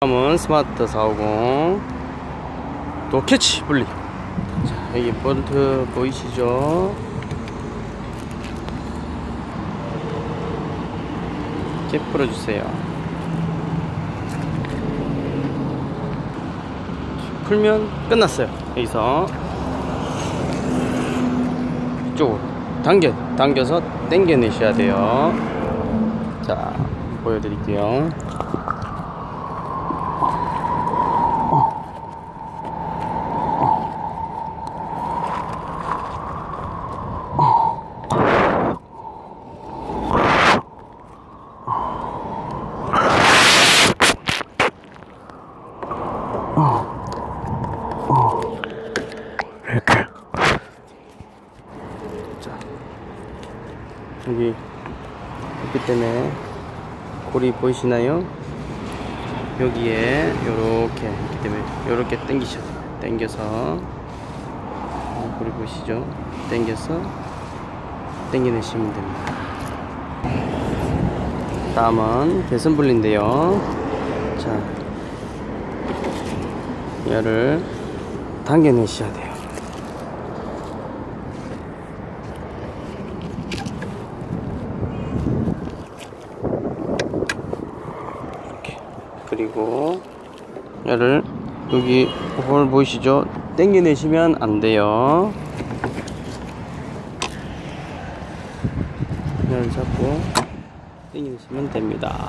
다음은 스마트 450 또 캐치 분리. 자 여기 볼트 보이시죠? 이렇게 풀어주세요. 풀면 끝났어요. 여기서. 이쪽으로 당겨 당겨서 당겨 내셔야 돼요. 자 보여드릴게요 이렇게 자 여기 있기 때문에 고리 보이시나요? 여기에 요렇게 있기 때문에 요렇게 당기셔 당겨서 어, 고리 보이시죠? 당겨서 당겨내시면 됩니다 다음은 분리인데요 자 얘를 당겨내셔야 돼요. 이렇게. 그리고 얘를 여기 홀 보이시죠? 당겨내시면 안 돼요. 얘를 잡고 당겨내시면 됩니다